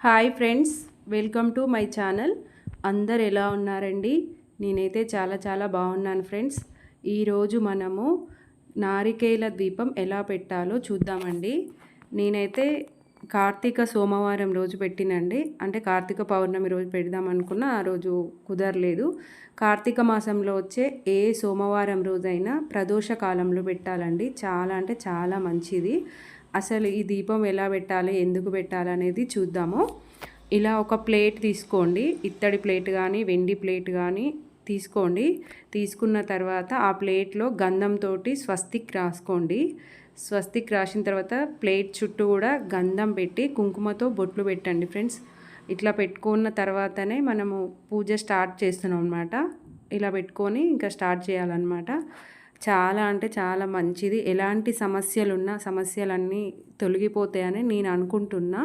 Hi friends welcome to my channel. అందరు ఎలా ఉన్నారండి? నేనైతే చాలా చాలా బాగున్నాను ఫ్రెండ్స్. ఈరోజు మనము నారికేల దీపం ఎలా పెట్టాలో చూద్దామండి. నేనైతే కార్తీక సోమవారం రోజు పెట్టినండి. అంటే కార్తీక పౌర్ణమి రోజు పెడదాం అనుకున్న ఆ రోజు కుదరలేదు. కార్తీక మాసంలో వచ్చే ఏ సోమవారం రోజైనా ప్రదోష కాలంలో పెట్టాలండి. చాలా అంటే చాలా మంచిది. అసలు ఈ దీపం ఎలా పెట్టాలి ఎందుకు పెట్టాలి అనేది చూద్దాము. ఇలా ఒక ప్లేట్ తీసుకోండి. ఇత్తడి ప్లేట్ కానీ వెండి ప్లేట్ కానీ తీసుకోండి. తీసుకున్న తర్వాత ఆ ప్లేట్లో గంధంతో స్వస్తిక్ రాసుకోండి. స్వస్తిక్ రాసిన తర్వాత ప్లేట్ చుట్టూ కూడా గంధం పెట్టి కుంకుమతో బొట్లు పెట్టండి ఫ్రెండ్స్. ఇట్లా పెట్టుకున్న తర్వాతనే మనము పూజ స్టార్ట్ చేస్తున్నాం అనమాట ఇలా పెట్టుకొని ఇంకా స్టార్ట్ చేయాలన్నమాట. చాలా అంటే చాలా మంచిది. ఎలాంటి సమస్యలున్నా సమస్యలన్నీ తొలగిపోతాయని నేను అనుకుంటున్నా.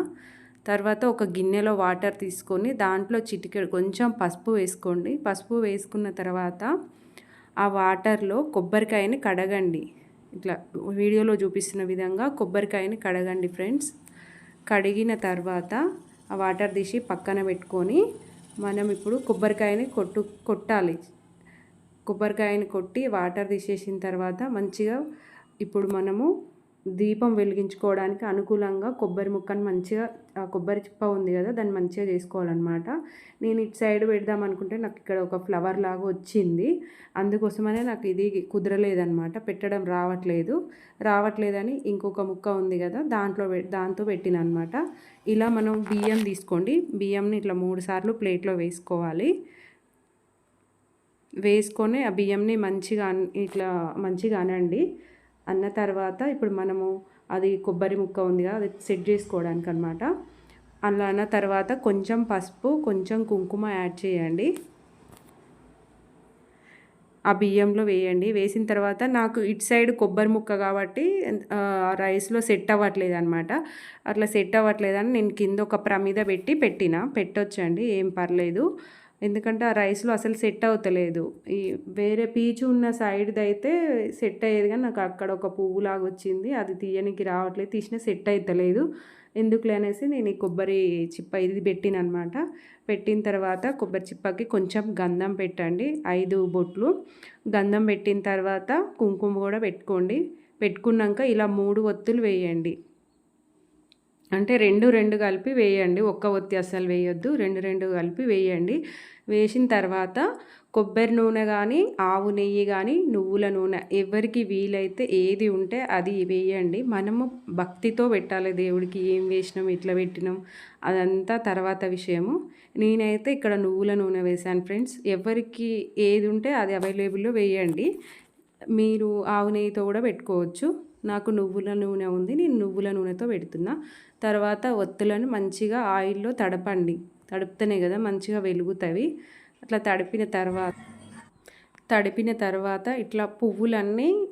తర్వాత ఒక గిన్నెలో వాటర్ తీసుకొని దాంట్లో చిటికెడు కొంచెం పసుపు వేసుకోండి. పసుపు వేసుకున్న తర్వాత ఆ వాటర్లో కొబ్బరికాయని కడగండి. ఇట్లా వీడియోలో చూపిస్తున్న విధంగా కొబ్బరికాయని కడగండి ఫ్రెండ్స్. కడిగిన తర్వాత ఆ వాటర్ తీసి పక్కన పెట్టుకొని మనం ఇప్పుడు కొబ్బరికాయని కొట్టు కొట్టాలి. కొబ్బరికాయని కొట్టి వాటర్ తీసేసిన తర్వాత మంచిగా ఇప్పుడు మనము దీపం వెలిగించుకోవడానికి అనుకూలంగా కొబ్బరి ముక్కను మంచిగా ఆ కొబ్బరి చిప్ప ఉంది కదా దాన్ని మంచిగా చేసుకోవాలన్నమాట. నేను ఇటు సైడ్ పెడదాం అనుకుంటే నాకు ఇక్కడ ఒక ఫ్లవర్ లాగా వచ్చింది. అందుకోసమనే నాకు ఇది కుదరలేదనమాట పెట్టడం రావట్లేదు. రావట్లేదని ఇంకొక ముక్క ఉంది కదా దాంట్లో దాంతో పెట్టిన అనమాట ఇలా మనం బియ్యం తీసుకోండి. బియ్యంని ఇట్లా మూడు సార్లు ప్లేట్లో వేసుకోవాలి. వేసుకొని ఆ బియ్యంని మంచిగా ఇట్లా మంచిగా అనండి. అన్న తర్వాత ఇప్పుడు మనము అది కొబ్బరి ముక్క ఉంది కదా అది సెట్ చేసుకోవడానికి అనమాట అలా అన్న తర్వాత కొంచెం పసుపు కొంచెం కుంకుమ యాడ్ చేయండి. ఆ బియ్యంలో వేయండి. వేసిన తర్వాత నాకు ఇటు సైడ్ కొబ్బరి ముక్క కాబట్టి రైస్లో సెట్ అవ్వట్లేదు అనమాట అట్లా సెట్ అవ్వట్లేదని నేను కింద ఒక ప్రమిద పెట్టి పెట్టిన. పెట్టొచ్చండి ఏం పర్లేదు. ఎందుకంటే ఆ రైస్లో అసలు సెట్ అవుతలేదు. ఈ వేరే పీచు ఉన్న సైడ్ది అయితే సెట్ అయ్యేది కానీ నాకు అక్కడ ఒక పువ్వులాగా వచ్చింది. అది తీయనికి రావట్లేదు. తీసిన సెట్ అవుతలేదు ఎందుకులే అనేసి నేను ఈ కొబ్బరి చిప్ప ఇది పెట్టిన అనమాట పెట్టిన తర్వాత కొబ్బరి చిప్పకి కొంచెం గంధం పెట్టండి. ఐదు బొట్లు. గంధం పెట్టిన తర్వాత కుంకుమ కూడా పెట్టుకోండి. పెట్టుకున్నాక ఇలా మూడు ఒత్తులు వేయండి. అంటే రెండు రెండు కలిపి వేయండి. ఒక్క ఒత్తి అస్సలు వేయొద్దు. రెండు రెండు కలిపి వేయండి. వేసిన తర్వాత కొబ్బరి నూనె కానీ ఆవు నెయ్యి కానీ నువ్వుల నూనె ఎవరికి వీలైతే ఏది ఉంటే అది వేయండి. మనము భక్తితో పెట్టాలి. దేవుడికి ఏం వేసినాం ఇట్లా పెట్టినాం అదంతా తర్వాత విషయము. నేనైతే ఇక్కడ నువ్వుల నూనె వేశాను ఫ్రెండ్స్. ఎవరికి ఏది ఉంటే అది అవైలబుల్లో వేయండి. మీరు ఆవు నెయ్యితో కూడా పెట్టుకోవచ్చు. నాకు నువ్వుల నూనె ఉంది నేను నువ్వుల నూనెతో పెడుతున్నా. తర్వాత ఒత్తులను మంచిగా ఆయిల్లో తడపండి. తడిపితేనే కదా మంచిగా వెలుగుతాయి. అట్లా తడిపిన తర్వాత తడిపిన తర్వాత ఇట్లా పువ్వులన్నీ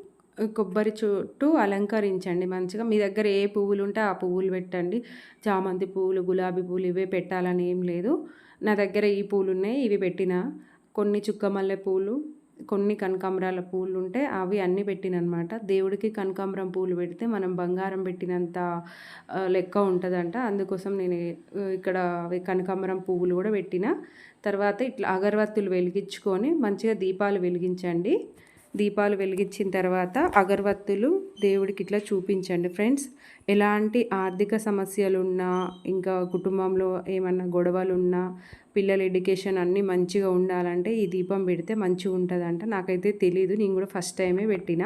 కొబ్బరి చుట్టూ అలంకరించండి మంచిగా. మీ దగ్గర ఏ పువ్వులు ఉంటే ఆ పువ్వులు పెట్టండి. చామంతి పువ్వులు గులాబీ పువ్వులు ఇవే పెట్టాలని ఏం లేదు. నా దగ్గర ఈ పూలు ఉన్నాయి ఇవి పెట్టిన. కొన్ని చుక్క మల్లె పూలు కొన్ని కనకాంబరాల పూలు ఉంటే అవి అన్నీ పెట్టినమాట దేవుడికి కనకాంబరం పూలు పెడితే మనం బంగారం పెట్టినంత లెక్క ఉంటుందంట. అందుకోసం నేను ఇక్కడ అవి కనకాంబరం పువ్వులు కూడా పెట్టిన. తర్వాత ఇట్లా అగరవత్తులు వెలిగించుకొని మంచిగా దీపాలు వెలిగించండి. దీపాలు వెలిగించిన తర్వాత అగరవత్తులు దేవుడికి ఇట్లా చూపించండి ఫ్రెండ్స్. ఎలాంటి ఆర్థిక సమస్యలు ఉన్నా ఇంకా కుటుంబంలో ఏమన్నా గొడవలు ఉన్నా పిల్లల ఎడ్యుకేషన్ అన్నీ మంచిగా ఉండాలంటే ఈ దీపం పెడితే మంచిగా ఉంటుందంట. నాకైతే తెలీదు. నేను కూడా ఫస్ట్ టైమే పెట్టిన.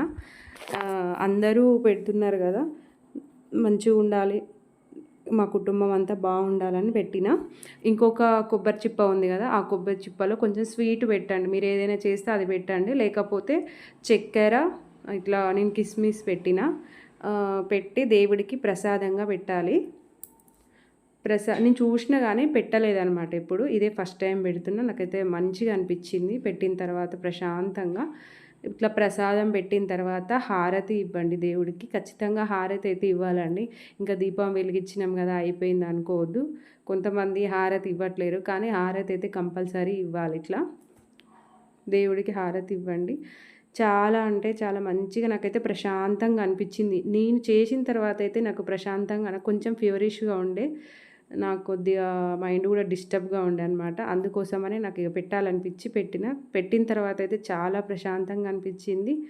అందరూ పెడుతున్నారు కదా. మంచిగా ఉండాలి. మా కుటుంబం అంతా బాగుండాలని పెట్టిన. ఇంకొక కొబ్బరి చిప్ప ఉంది కదా. ఆ కొబ్బరి చిప్పలో కొంచెం స్వీట్ పెట్టండి. మీరు ఏదైనా చేస్తే అది పెట్టండి. లేకపోతే చక్కెర ఇట్లా నేను కిస్మిస్ పెట్టిన. పెట్టి దేవుడికి ప్రసాదంగా పెట్టాలి. ప్రసా నేను చూసినా కానీ పెట్టలేదనమాట ఇప్పుడు ఇదే ఫస్ట్ టైం పెడుతున్నా. నాకైతే మంచిగా అనిపించింది. పెట్టిన తర్వాత ప్రశాంతంగా ఇట్లా ప్రసాదం పెట్టిన తర్వాత హారతి ఇవ్వండి దేవుడికి. ఖచ్చితంగా హారతి అయితే ఇవ్వాలండి. ఇంకా దీపం వెలిగించినాం కదా అయిపోయింది అనుకోవద్దు. కొంతమంది హారతి ఇవ్వట్లేరు కానీ హారతి అయితే కంపల్సరీ ఇవ్వాలి ఇట్లా. దేవుడికి హారతి ఇవ్వండి. చాలా అంటే చాలా మంచిగా నాకైతే ప్రశాంతంగా అనిపించింది. నేను చేసిన తర్వాత అయితే నాకు ప్రశాంతంగా కొంచెం ఫీవరిష్గా ఉండే నాకు కొద్దిగా మైండ్ కూడా డిస్టర్బ్గా ఉండే అనమాట అందుకోసమనే నాకు ఇక పెట్టాలనిపించి పెట్టిన. పెట్టిన తర్వాత అయితే చాలా ప్రశాంతంగా అనిపించింది.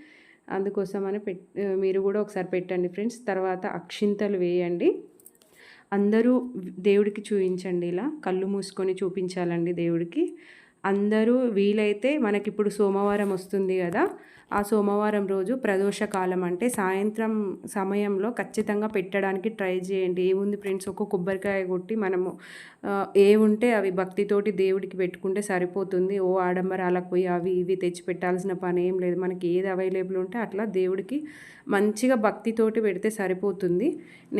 అందుకోసమని పెట్ మీరు కూడా ఒకసారి పెట్టండి ఫ్రెండ్స్. తర్వాత అక్షింతలు వేయండి. అందరూ దేవుడికి చూపించండి ఇలా. కళ్ళు మూసుకొని చూపించాలండి దేవుడికి. అందరూ వీలైతే మనకిప్పుడు సోమవారం వస్తుంది కదా. ఆ సోమవారం రోజు ప్రదోషకాలం అంటే సాయంత్రం సమయంలో ఖచ్చితంగా పెట్టడానికి ట్రై చేయండి. ఏముంది ఫ్రెండ్స్? ఒక కొబ్బరికాయ కొట్టి మనము ఏ ఉంటే అవి భక్తితోటి దేవుడికి పెట్టుకుంటే సరిపోతుంది. ఓ ఆడంబరాలకు పోయి అవి ఇవి తెచ్చి పెట్టాల్సిన పని ఏం లేదు. మనకి ఏది అవైలబుల్ ఉంటే అట్లా దేవుడికి మంచిగా భక్తితోటి పెడితే సరిపోతుంది.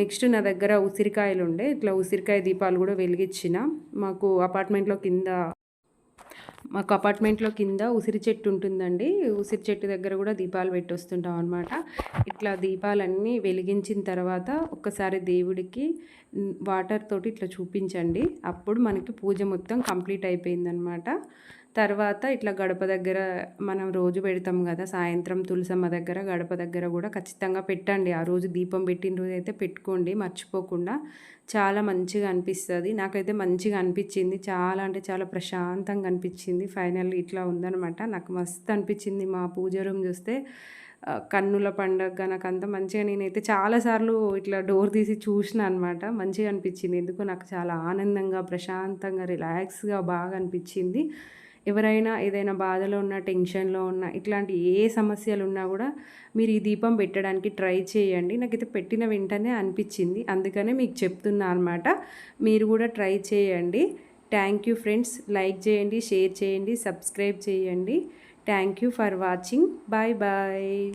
నెక్స్ట్ నా దగ్గర ఉసిరికాయలు ఉండే ఇట్లా ఉసిరికాయ దీపాలు కూడా వెలిగించిన. మాకు అపార్ట్మెంట్లో కింద మాకు అపార్ట్మెంట్లో కింద ఉసిరి చెట్టు ఉంటుందండి. ఉసిరి చెట్టు దగ్గర కూడా దీపాలు పెట్టి వస్తుంటాం అనమాట ఇట్లా దీపాలన్నీ వెలిగించిన తర్వాత ఒక్కసారి దేవుడికి వాటర్ తోటి ఇట్లా చూపించండి. అప్పుడు మనకి పూజ మొత్తం కంప్లీట్ అయిపోయిందనమాట తర్వాత ఇట్లా గడప దగ్గర మనం రోజు పెడతాం కదా సాయంత్రం తులసమ్మ దగ్గర గడప దగ్గర కూడా ఖచ్చితంగా పెట్టండి. ఆ రోజు దీపం పెట్టిన రోజు అయితే పెట్టుకోండి మర్చిపోకుండా. చాలా మంచిగా అనిపిస్తుంది. నాకైతే మంచిగా అనిపించింది. చాలా అంటే చాలా ప్రశాంతంగా అనిపించింది. ఫైనల్ ఇట్లా ఉందనమాట నాకు మస్తు అనిపించింది మా పూజ రూమ్ చూస్తే. కన్నుల పండగ నాకు అంత మంచిగా నేనైతే చాలాసార్లు ఇట్లా డోర్ తీసి చూసిన అనమాట మంచిగా అనిపించింది. ఎందుకు నాకు చాలా ఆనందంగా ప్రశాంతంగా రిలాక్స్గా బాగా అనిపించింది. ఎవరైనా ఏదైనా బాధలో ఉన్న టెన్షన్లో ఉన్న ఇట్లాంటి ఏ సమస్యలు ఉన్నా కూడా మీరు ఈ దీపం పెట్టడానికి ట్రై చేయండి. నాకైతే పెట్టిన వెంటనే అనిపించింది. అందుకనే మీకు చెప్తున్నా అనమాట మీరు కూడా ట్రై చేయండి. Thank you friends. లైక్ చేయండి షేర్ చేయండి సబ్స్క్రైబ్ చేయండి. Thank you for watching. Bye bye.